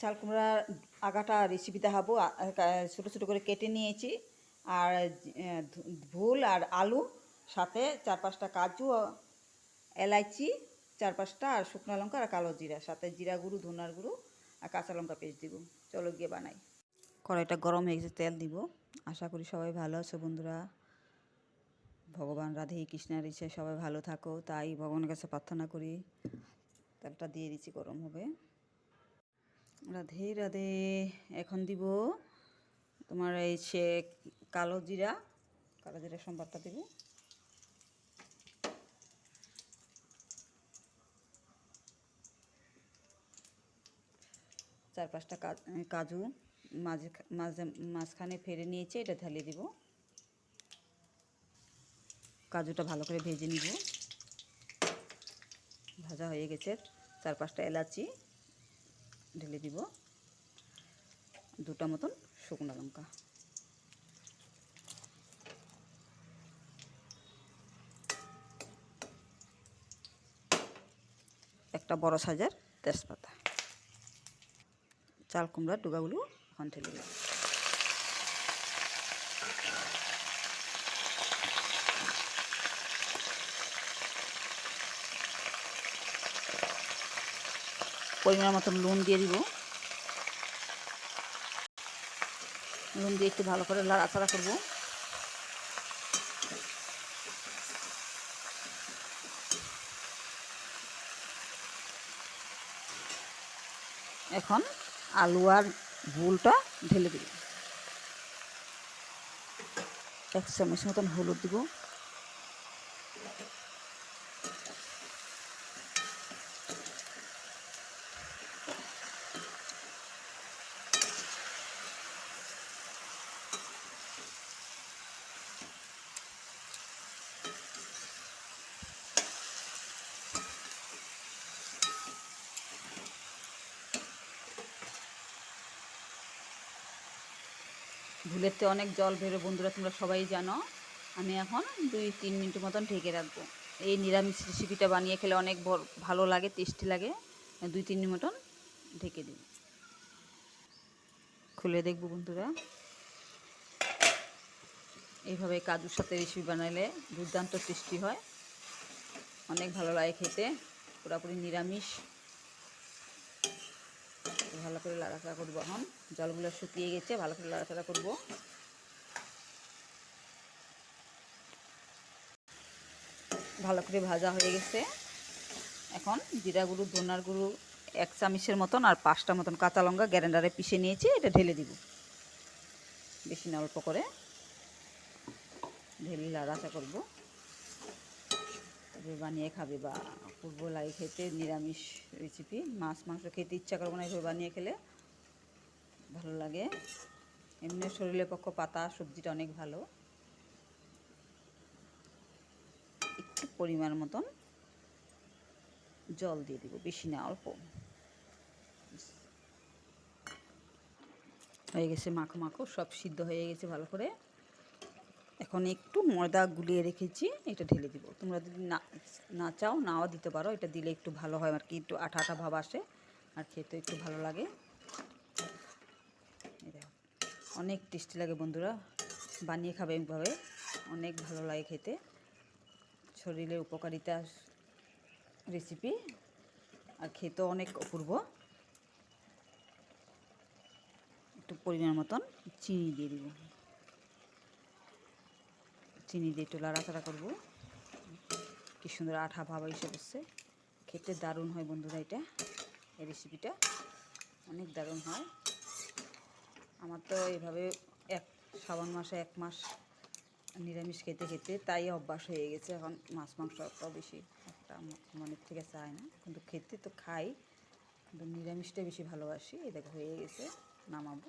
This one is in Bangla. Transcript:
চাল কুমড়ার আগাটা রেসিপি দেখাবো। ছোটো ছোটো করে কেটে নিয়েছি। আর ভুল আর আলু, সাথে চার পাঁচটা কাজু এলাইচি, চার পাঁচটা আর শুকনো লঙ্কা আর কালো জিরা, সাথে জিরা গুঁড়ো, ধনার গুঁড়ো আর কাঁচা লঙ্কা পেস্ট দিব। চলো গিয়ে বানাই। কড়াইটা গরম হয়ে গেছে, তেল দিব। আশা করি সবাই ভালো আছো বন্ধুরা। ভগবান রাধে কৃষ্ণের ইচ্ছে সবাই ভালো থাকো। তাই ভগবানের কাছে প্রার্থনা করি। তেলটা দিয়ে দিচ্ছি, গরম হবে। রাধে রাধে। এখন দিব তোমার এই সে কালো জিরা। কালো জিরা সম্বারটা দিব। চার পাঁচটা কাজু মাঝে মাঝে মাঝখানে ফেরে নিয়েছে, এটা ঢালিয়ে দিব। কাজুটা ভালো করে ভেজে নিব। ভাজা হয়ে গেছে চার পাঁচটা এলাচি। ঢেলে দিব। দুটা মতন শুকনো লঙ্কা। একটা বড় সাইজের তেজপাতা। চাল কুমড়ার ডুগাগুলো এখন ঢেলে দিব পরিমাণ মতন নুন দিয়ে দিব। নুন দিয়ে একটু ভালো করে লাড়াচাড়া করব। এখন আলু আর ভুলটা ঢেলে দিব। এক চামচ মতন হলুদ দিব। ভুলেতে অনেক জল বেরো। বন্ধুরা, তোমরা সবাই জানো, আমি এখন দুই তিন মিনিট মতন ঢেকে রাখব। এই নিরামিষ রেসিপিটা বানিয়ে খেলে অনেক ভালো লাগে, টেস্টি লাগে। দুই তিন মিনিট মতন ঢেকে দিই। খুলে দেখব বন্ধুরা। এইভাবে কাজুর সাথে রেসিপি বানালে দুর্দান্ত টেস্টি হয়। অনেক ভালো লাগে খেতে। পুরোপুরি নিরামিষ। ভালো করে লাড়াচাড়া করব এখন। জলগুলো শুকিয়ে গেছে, ভালো করে লাড়াচাড়া করব। ভালো করে ভাজা হয়ে গেছে। এখন জিরা গুঁড়ো, ধনার গুঁড়ো, এক চামচের মতন আর পাঁচটা মতন কাঁচা লঙ্কা গ্যারেন্ডারে পিষে নিয়েছি, এটা ঢেলে দিব। বেশি না অল্প করে। ঢেলে লাড়াচা করব। তবে বানিয়ে খাবে বা পূর্ব লাগে খেতে নিরামিষ রেসিপি মাছ, মাংস খেতে ইচ্ছা করব না এভাবে বানিয়ে খেলে। ভালো লাগে। এমনি শরীরের পক্ষ পাতা, সবজিটা অনেক ভালো। একটু পরিমাণ মতন জল দিয়ে দিব, বেশি না, অল্প। হয়ে গেছে মাখো মাখো, সব সিদ্ধ হয়ে গেছে ভালো করে। এখন একটু ময়দা গুলিয়ে রেখেছি, এটা ঢেলে দিব। তোমরা যদি না না চাও, নাও দিতে পারো, এটা দিলে একটু ভালো হয়, আর কি একটু আঠা আঠা ভাব আসে, আর খেতে একটু ভালো লাগে। অনেক টেস্টি লাগে বন্ধুরা, বানিয়ে খাবে এইভাবে অনেক ভালো লাগে খেতে। শরীরের উপকারিতা রেসিপি, আর খেতেও অনেক অপূর্ব। একটু পরিমাণ মতন চিনি দিয়ে দিব। চিনি দিয়ে একটু লাড়াচাড়া করব। কি সুন্দর আঠা ভাব এসে বসছে খেতে দারুণ হয় বন্ধুরা এটা। এই রেসিপিটা অনেক দারুণ হয়। আমার তো এইভাবে এক, শ্রাবণ মাসে এক মাস নিরামিষ খেতে খেতে তাই অভ্যাস হয়ে গেছে। এখন মাছ মাংস অতটাও বেশি একটা মনের থেকে চায় না। কিন্তু খেতে তো খাই। কিন্তু নিরামিষটা বেশি ভালোবাসি। দেখো হয়ে গেছে, নামাবো।